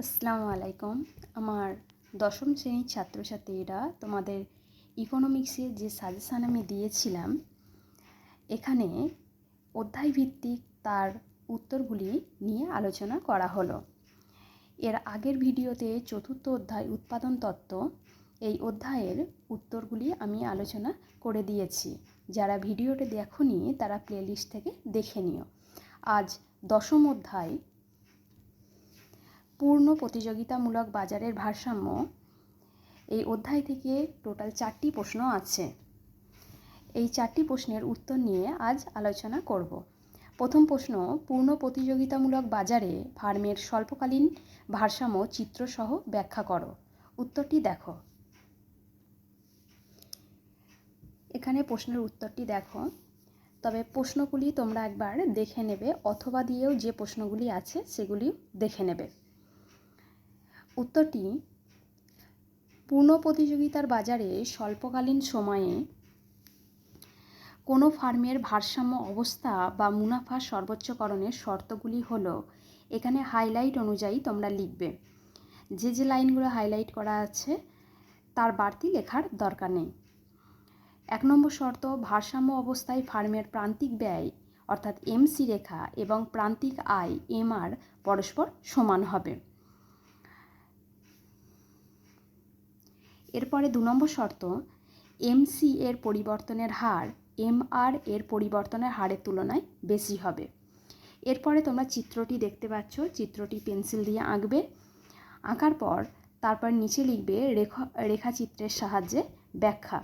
আসসালামু আলাইকুম। আমার দশম শ্রেণির ছাত্রছাত্রীরা তোমাদের ইকোনমিক্সের যে সাজেশান আমি দিয়েছিলাম, এখানে অধ্যায়ভিত্তিক তার উত্তরগুলি নিয়ে আলোচনা করা হলো। এর আগের ভিডিওতে চতুর্থ অধ্যায় উৎপাদন তত্ত্ব, এই অধ্যায়ের উত্তরগুলি আমি আলোচনা করে দিয়েছি। যারা ভিডিওটি দেখনি, তারা প্লেলিস্ট থেকে দেখে নিও। আজ দশম অধ্যায় পূর্ণ প্রতিযোগিতামূলক বাজারের ভারসাম্য, এই অধ্যায় থেকে টোটাল চারটি প্রশ্ন আছে। এই চারটি প্রশ্নের উত্তর নিয়ে আজ আলোচনা করব। প্রথম প্রশ্ন, পূর্ণ প্রতিযোগিতামূলক বাজারে ফার্মের স্বল্পকালীন ভারসাম্য চিত্রসহ ব্যাখ্যা করো। উত্তরটি দেখো। এখানে প্রশ্নের উত্তরটি দেখো। তবে প্রশ্নগুলি তোমরা একবার দেখে নেবে, অথবা দিয়েও যে প্রশ্নগুলি আছে সেগুলি দেখে নেবে। উত্তরটি পূর্ণ প্রতিযোগিতার বাজারে স্বল্পকালীন সময়ে কোনো ফার্মের ভারসাম্য অবস্থা বা মুনাফা সর্বোচ্চকরণের শর্তগুলি হলো, এখানে হাইলাইট অনুযায়ী তোমরা লিখবে। যে যে লাইনগুলো হাইলাইট করা আছে, তার বাড়তি লেখার দরকার নেই। এক নম্বর শর্ত, ভারসাম্য অবস্থায় ফার্মের প্রান্তিক ব্যয়, অর্থাৎ এমসি রেখা এবং প্রান্তিক আয় এমআর পরস্পর সমান হবে। এরপরে দু নম্বর শর্ত এমসি এর পরিবর্তনের হার এমআর এর পরিবর্তনের হারের তুলনায় বেশি হবে। এরপরে তোমরা চিত্রটি দেখতে পাচ্ছ, চিত্রটি পেন্সিল দিয়ে আঁকবে। আঁকার পর তারপর নিচে লিখবে রেখা, রেখাচিত্রের সাহায্যে ব্যাখ্যা।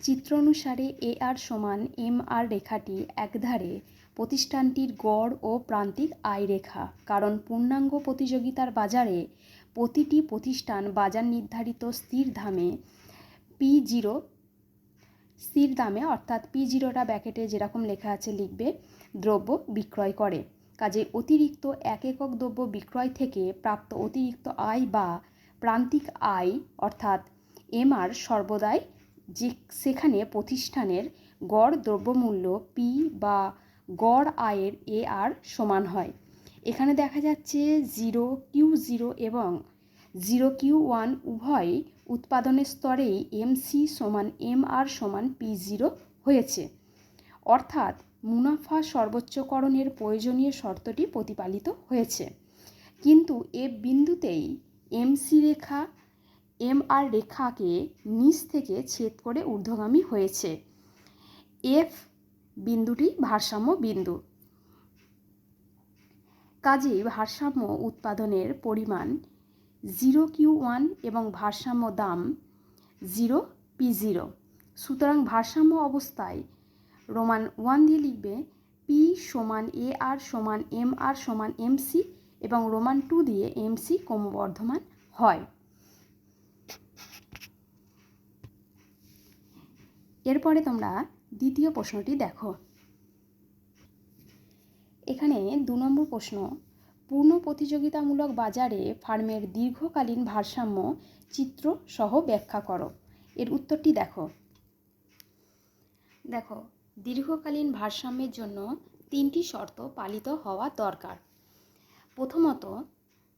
চিত্র অনুসারে এ আর সমান এম আর রেখাটি একধারে প্রতিষ্ঠানটির গড় ও প্রান্তিক আয় রেখা কারণ পূর্ণাঙ্গ প্রতিযোগিতার বাজারে প্রতিটি প্রতিষ্ঠান বাজার নির্ধারিত স্থির দামে পি জিরো স্থির দামে অর্থাৎ পি জিরোটা ব্যাকেটে যেরকম লেখা আছে লিখবে, দ্রব্য বিক্রয় করে। কাজে অতিরিক্ত এক একক দ্রব্য বিক্রয় থেকে প্রাপ্ত অতিরিক্ত আয় বা প্রান্তিক আয় অর্থাৎ এমআর সর্বদাই যে সেখানে প্রতিষ্ঠানের গড় দ্রব্যমূল্য পি বা গড় আয়ের এ আর সমান হয়। এখানে দেখা যাচ্ছে জিরো কিউ জিরো এবং জিরো কিউ ওয়ান উভয় উৎপাদনের স্তরেই এমসি সমান এম আর সমান পি জিরো হয়েছে। অর্থাৎ মুনাফা সর্বোচ্চকরণের প্রয়োজনীয় শর্তটি প্রতিপালিত হয়েছে। কিন্তু এ বিন্দুতেই এমসি রেখা এম আর রেখাকে নিচ থেকে ছেদ করে ঊর্ধ্বগামী হয়েছে। এফ বিন্দুটি ভারসাম্য বিন্দু। কাজেই ভারসাম্য উৎপাদনের পরিমাণ জিরো কিউ ওয়ান এবং ভারসাম্য দাম জিরো পি জিরো সুতরাং ভারসাম্য অবস্থায় রোমান ওয়ান দিয়ে লিখবে পি সমান এ আর সমান এম আর সমান এম সি এবং রোমান টু দিয়ে এম সি ক্রমবর্ধমান হয়। এরপরে তোমরা দ্বিতীয় প্রশ্নটি দেখো। এখানে দু নম্বর প্রশ্ন পূর্ণ প্রতিযোগিতামূলক বাজারে ফার্মের দীর্ঘকালীন ভারসাম্য চিত্র সহ ব্যাখ্যা করো। এর উত্তরটি দেখো। দেখো, দীর্ঘকালীন ভারসাম্যের জন্য তিনটি শর্ত পালিত হওয়া দরকার। প্রথমত,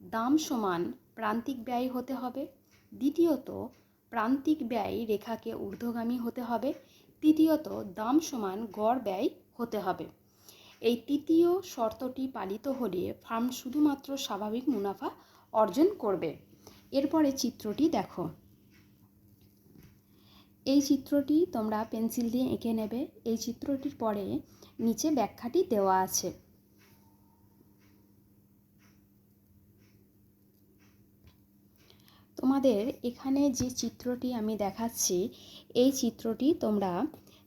দাম সমান প্রান্তিক ব্যয় হতে হবে। দ্বিতীয়ত, প্রান্তিক ব্যয় রেখাকে ঊর্ধ্বগামী হতে হবে। তৃতীয়ত, দাম সমান গড় ব্যয় হতে হবে। এই তৃতীয় শর্তটি পালিত হলে ফার্ম শুধুমাত্র স্বাভাবিক মুনাফা অর্জন করবে। এরপরে চিত্রটি দেখো। এই চিত্রটি তোমরা পেন্সিল দিয়ে এঁকে নেবে। এই চিত্রটির পরে নিচে ব্যাখ্যাটি দেওয়া আছে। তোমাদের এখানে যে চিত্রটি আমি দেখাচ্ছি, এই চিত্রটি তোমরা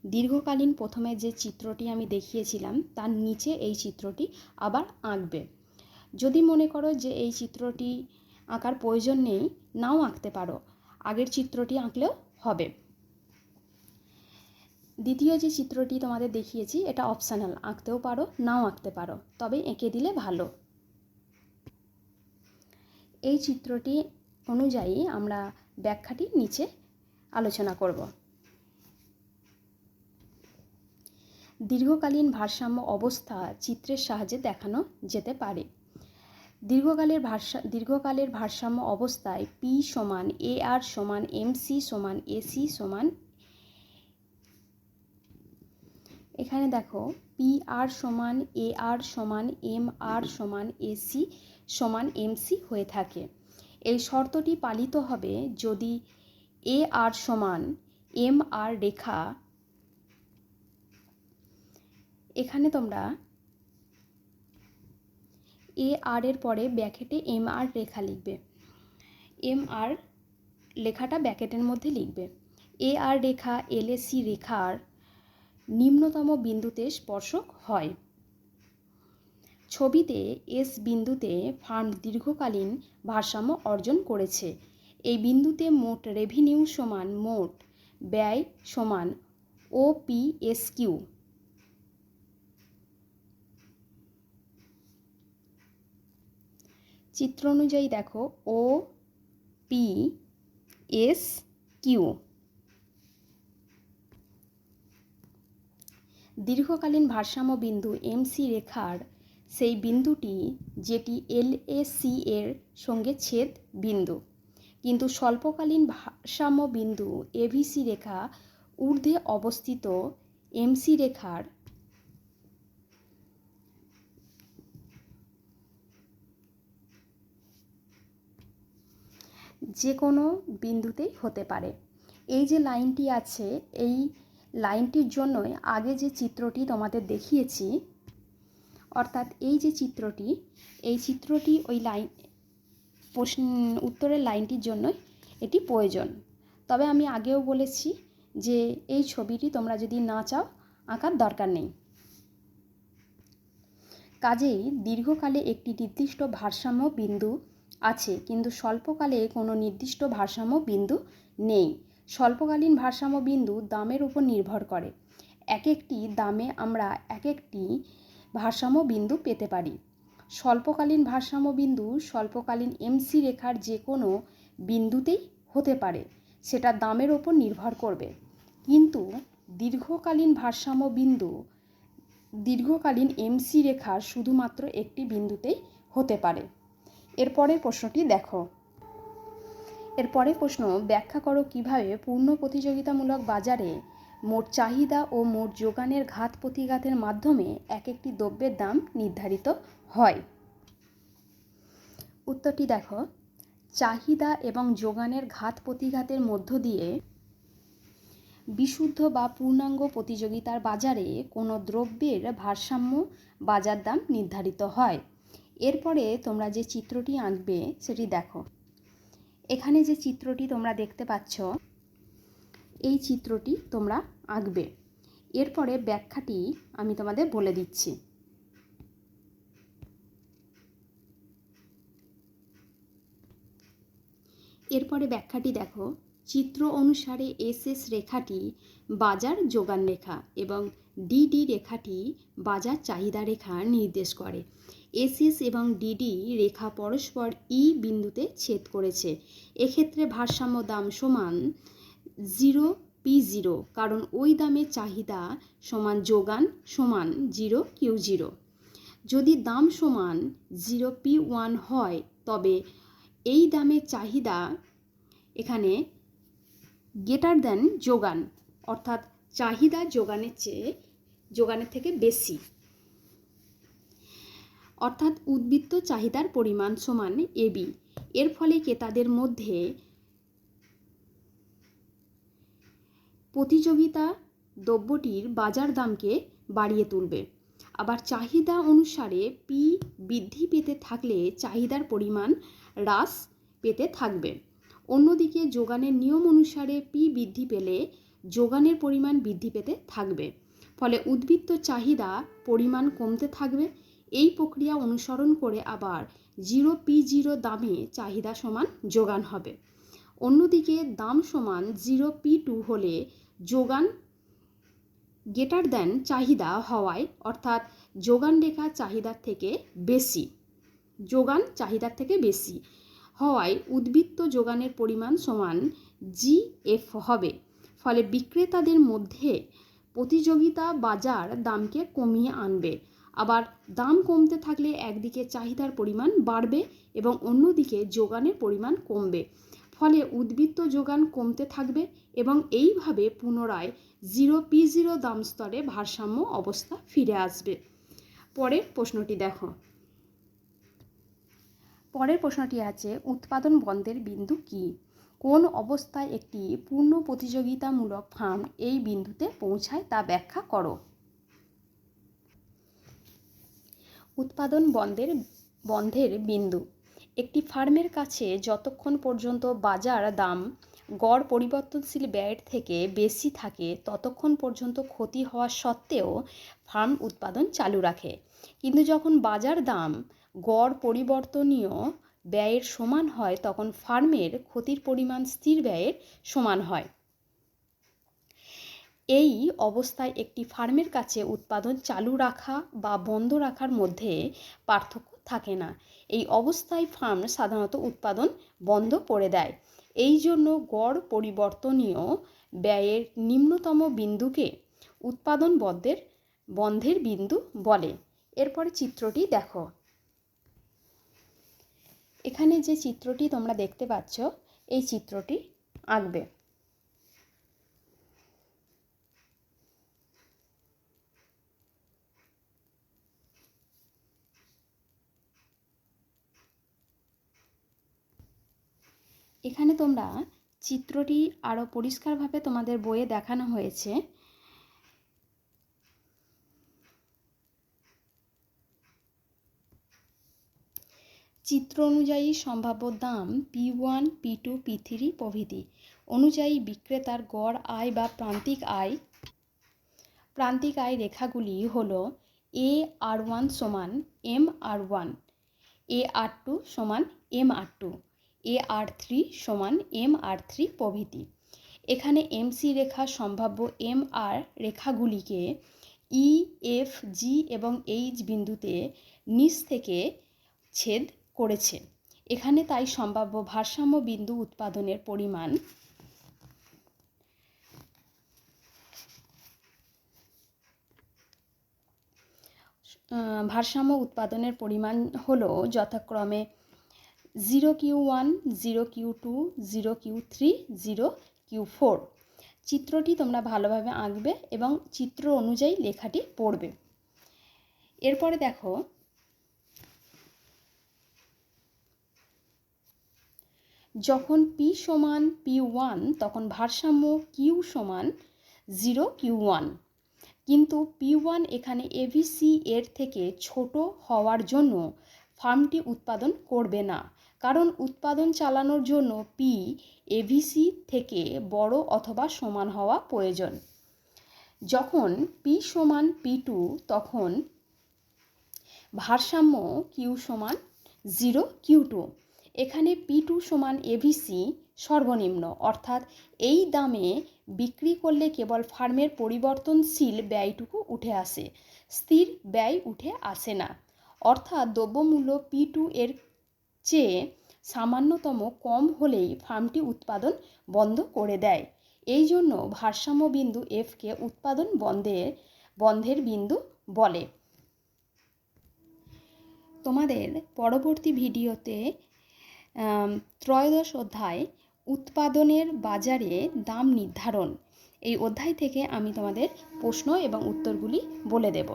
দীর্ঘকালীন প্রথমে যে চিত্রটি আমি দেখিয়েছিলাম, তার নিচে এই চিত্রটি আবার আঁকবে। যদি মনে করো যে এই চিত্রটি আঁকার প্রয়োজন নেই, নাও আঁকতে পারো। আগের চিত্রটি আঁকলেও হবে। দ্বিতীয় যে চিত্রটি তোমাদের দেখিয়েছি, এটা অপশানাল। আঁকতেও পারো, নাও আঁকতে পারো। তবে এঁকে দিলে ভালো। এই চিত্রটি অনুযায়ী আমরা ব্যাখ্যাটি নিচে আলোচনা করব। দীর্ঘকালীন ভারসাম্য অবস্থা চিত্রের সাহায্যে দেখানো যেতে পারে। দীর্ঘকালের ভারসা, দীর্ঘকালের ভারসাম্য অবস্থায় পি সমান এ আর সমান এম সি সমান এসি সমান এখানে দেখো পি আর সমান এ আর সমান এম আর সমান এসি সমান এমসি হয়ে থাকে। এই শর্তটি পালিত হবে যদি এ আর সমান এম আর রেখা এখানে তোমরা এ আর এর পরে ব্যাকেটে এম আর রেখা লিখবে। এম আর লেখাটা ব্যাকেটের মধ্যে লিখবে। এ আর রেখা, এল এ সি রেখার নিম্নতম বিন্দুতে স্পর্শক হয়। ছবিতে এস বিন্দুতে ফার্ম দীর্ঘকালীন ভারসাম্য অর্জন করেছে। এই বিন্দুতে মোট রেভিনিউ সমান মোট ব্যয় সমান ও পি এস কিউ। চিত্র অনুযায়ী দেখো ও পি এস কিউ দীর্ঘকালীন ভারসাম্য বিন্দু এমসি রেখার সেই বিন্দুটি যেটি এল সি এর সঙ্গে ছেদ বিন্দু। কিন্তু স্বল্পকালীন ভারসাম্য বিন্দু এভিসি রেখা ঊর্ধ্বে অবস্থিত এমসি রেখার যে কোনো বিন্দুতেই হতে পারে। এই যে লাইনটি আছে, এই লাইনটির জন্যই আগে যে চিত্রটি তোমাদের দেখিয়েছি, অর্থাৎ এই যে চিত্রটি, এই চিত্রটি ওই লাইন, প্রশ্ন, উত্তরের লাইনটির জন্যই এটি প্রয়োজন। তবে আমি আগেও বলেছি যে এই ছবিটি তোমরা যদি না চাও, আঁকার দরকার নেই। কাজেই দীর্ঘকালে একটি নির্দিষ্ট ভারসাম্য বিন্দু আছে, কিন্তু স্বল্পকালে কোনো নির্দিষ্ট ভারসাম্য বিন্দু নেই। স্বল্পকালীন ভারসাম্য বিন্দু দামের উপর নির্ভর করে। এক একটি দামে আমরা এক একটি ভারসাম্য বিন্দু পেতে পারি। স্বল্পকালীন ভারসাম্য বিন্দু স্বল্পকালীন এমসি রেখার যে কোনো বিন্দুতেই হতে পারে, সেটা দামের ওপর নির্ভর করবে। কিন্তু দীর্ঘকালীন ভারসাম্য বিন্দু, দীর্ঘকালীন এমসি রেখার শুধুমাত্র একটি বিন্দুতেই হতে পারে। এরপরের প্রশ্নটি দেখো। এরপরে প্রশ্ন, ব্যাখ্যা করো কীভাবে পূর্ণ প্রতিযোগিতামূলক বাজারে মোট চাহিদা ও মোট যোগানের ঘাত প্রতিঘাতের মাধ্যমে এক একটি দ্রব্যের দাম নির্ধারিত হয়। উত্তরটি দেখো, চাহিদা এবং যোগানের ঘাত প্রতিঘাতের মধ্য দিয়ে বিশুদ্ধ বা পূর্ণাঙ্গ প্রতিযোগিতার বাজারে কোনো দ্রব্যের ভারসাম্য বাজার দাম নির্ধারিত হয়। এরপরে তোমরা যে চিত্রটি আঁকবে সেটি দেখো। এখানে যে চিত্রটি তোমরা দেখতে পাচ্ছ, এই চিত্রটি তোমরা আঁকবে। এরপরে ব্যাখ্যাটি আমি তোমাদের বলে দিচ্ছি। এরপরে ব্যাখ্যাটি দেখো চিত্র অনুসারে এস এস রেখাটি বাজার যোগান রেখা এবং ডিডি রেখাটি বাজার চাহিদা রেখা নির্দেশ করে। এসএস এবং ডিডি রেখা পরস্পর ই বিন্দুতে ছেদ করেছে। এক্ষেত্রে ভারসাম্য দাম সমান জিরো পি জিরো, কারণ ওই দামের চাহিদা সমান যোগান সমান জিরো কিউ জিরো। যদি দাম সমান জিরো পি ওয়ান হয়, তবে এই দামের চাহিদা এখানে গেটার দেন যোগান, অর্থাৎ চাহিদা যোগানের চেয়ে, যোগানের থেকে বেশি। অর্থাৎ উদ্বৃত্ত চাহিদার পরিমাণ সমান এবি এর ফলে ক্রেতাদের মধ্যে প্রতিযোগিতা দ্রব্যটির বাজার দামকে বাড়িয়ে তুলবে। আবার চাহিদা অনুসারে পি বৃদ্ধি পেতে থাকলে চাহিদার পরিমাণ হ্রাস পেতে থাকবে। অন্যদিকে যোগানের নিয়ম অনুসারে পি বৃদ্ধি পেলে যোগানের পরিমাণ বৃদ্ধি পেতে থাকবে। ফলে উদ্বৃত্ত চাহিদা পরিমাণ কমতে থাকবে। এই প্রক্রিয়া অনুসরণ করে আবার জিরো পি জিরো দামে চাহিদা সমান যোগান হবে। অন্যদিকে দাম সমান জিরো পি টু হলে যোগান গেটার দেন চাহিদা হওয়ায়, অর্থাৎ যোগান রেখা চাহিদার থেকে বেশি, যোগান চাহিদার থেকে বেশি। হওয়ায় উদ্বৃত্ত যোগানের পরিমাণ সমান জি এফ হবে। ফলে বিক্রেতাদের মধ্যে প্রতিযোগিতা বাজার দামকে কমিয়ে আনবে। আবার দাম কমতে থাকলে একদিকে চাহিদার পরিমাণ বাড়বে এবং অন্যদিকে যোগানের পরিমাণ কমবে। ফলে উদ্বৃত্ত যোগান কমতে থাকবে এবং এইভাবে পুনরায় জিরো পি জিরো দাম স্তরে ভারসাম্য অবস্থা ফিরে আসবে। পরের প্রশ্নটি দেখো। পরের প্রশ্নটি আছে, উৎপাদন বন্ধের বিন্দু কি? কোন অবস্থায় একটি পূর্ণ প্রতিযোগিতামূলক ফার্ম এই বিন্দুতে পৌঁছায় তা ব্যাখ্যা করো। উৎপাদন বন্ধের বন্ধের বিন্দু। একটি ফার্মের কাছে যতক্ষণ পর্যন্ত বাজার দাম গড় পরিবর্তনশীল ব্যয়ের থেকে বেশি থাকে, ততক্ষণ পর্যন্ত ক্ষতি হওয়া সত্ত্বেও ফার্ম উৎপাদন চালু রাখে। কিন্তু যখন বাজার দাম গড় পরিবর্তনীয় ব্যয়ের সমান হয়, তখন ফার্মের ক্ষতির পরিমাণ স্থির ব্যয়ের সমান হয়। এই অবস্থায় একটি ফার্মের কাছে উৎপাদন চালু রাখা বা বন্ধ রাখার মধ্যে পার্থক্য থাকে না। এই অবস্থায় ফার্ম সাধারণত উৎপাদন বন্ধ করে দেয়। এই জন্য গড় পরিবর্তনীয় ব্যয়ের নিম্নতম বিন্দুকে উৎপাদন বন্ধের বন্ধের বিন্দু বলে। এরপরে চিত্রটি দেখো। এখানে যে চিত্রটি তোমরা দেখতে পাচ্ছ, এই চিত্রটি আঁকবে। এখানে তোমরা চিত্রটি আরও পরিষ্কারভাবে তোমাদের বইয়ে দেখানো হয়েছে। চিত্র অনুযায়ী সম্ভাব্য দাম P one, P two, P three প্রভৃতি। অনুযায়ী বিক্রেতার গড় আয় বা প্রান্তিক আয় প্রান্তিক আয় রেখাগুলি হল এ আর ওয়ান সমান M R one, A R two সমান M R two, A R three সমান এম আর থ্রি প্রভৃতি। এখানে এমসি রেখা সম্ভাব্য এম আর রেখাগুলিকে ই, এফ, জি এবং এইচ বিন্দুতে নিচ থেকে ছেদ করেছে। এখানে তাই সম্ভাব্য ভারসাম্য বিন্দু উৎপাদনের পরিমাণ ভারসাম্য উৎপাদনের পরিমাণ হলো যথাক্রমে zero Q one, zero Q two, zero Q three, zero Q four. চিত্রটি তোমরা ভালোভাবে আঁকবে এবং চিত্র অনুযায়ী লেখাটি পড়বে। এরপরে দেখো যখন পি সমান পি ওয়ান তখন ভারসাম্য কিউ সমান জিরো কিউ ওয়ান কিন্তু পি ওয়ান এখানে এভিসি এর থেকে ছোট হওয়ার জন্য ফার্মটি উৎপাদন করবে না। কারণ উৎপাদন চালানোর জন্য পি এভিসি থেকে বড় অথবা সমান হওয়া প্রয়োজন। যখন পি সমান পি টু তখন ভারসাম্য কিউ সমান জিরো কিউ টু এখানে পি টু সমান এভিসি সর্বনিম্ন। অর্থাৎ এই দামে বিক্রি করলে কেবল ফার্মের পরিবর্তনশীল ব্যয়টুকু উঠে আসে, স্থির ব্যয় উঠে আসে না। অর্থাৎ দ্রব্যমূল্য পি টু এর চেয়ে সামান্যতম কম হলেই ফার্মটি উৎপাদন বন্ধ করে দেয়। এই জন্য ভারসাম্য বিন্দু এফকে উৎপাদন বন্ধের বন্ধের বিন্দু বলে। তোমাদের পরবর্তী ভিডিওতে ত্রয়োদশ অধ্যায়, উৎপাদনের বাজারে দাম নির্ধারণ। এই অধ্যায় থেকে আমি তোমাদের প্রশ্ন এবং উত্তরগুলি বলে দেব।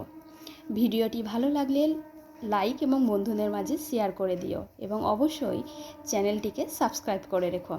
ভিডিওটি ভালো লাগলে লাইক এবং বন্ধুদের মাঝে শেয়ার করে দিও এবং অবশ্যই চ্যানেলটিকে সাবস্ক্রাইব করে রেখো।